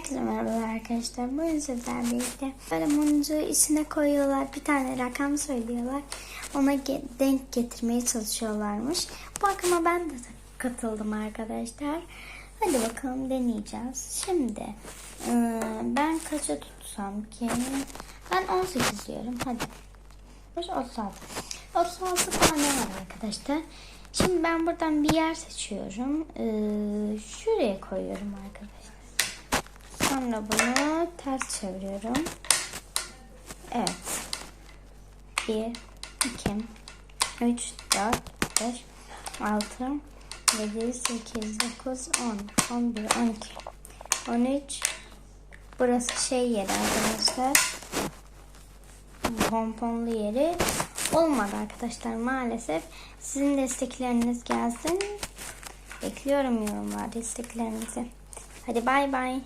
arkadaşlar. Bugün sizlerle birlikte böyle mumcu içine koyuyorlar. Bir tane rakam söylüyorlar. Ona denk getirmeye çalışıyorlarmış. Bu akıma ben de katıldım arkadaşlar. Hadi bakalım deneyeceğiz. Şimdi e, ben kaça tutsam ki? Ben 18 diyorum. Hadi. 36. 36 tane var arkadaşlar. Şimdi ben buradan bir yer seçiyorum. Şuraya koyuyorum arkadaşlar. Sonra bunu ters çeviriyorum. Evet. 1, 2, 3, 4, 5, 6, 7, 8, 9, 10, 11, 12, 13. Burası şey yeri arkadaşlar pomponlu yeri olmadı arkadaşlar maalesef. Sizin destekleriniz gelsin. Bekliyorum yorumlar desteklerinizi. Hadi bay bay.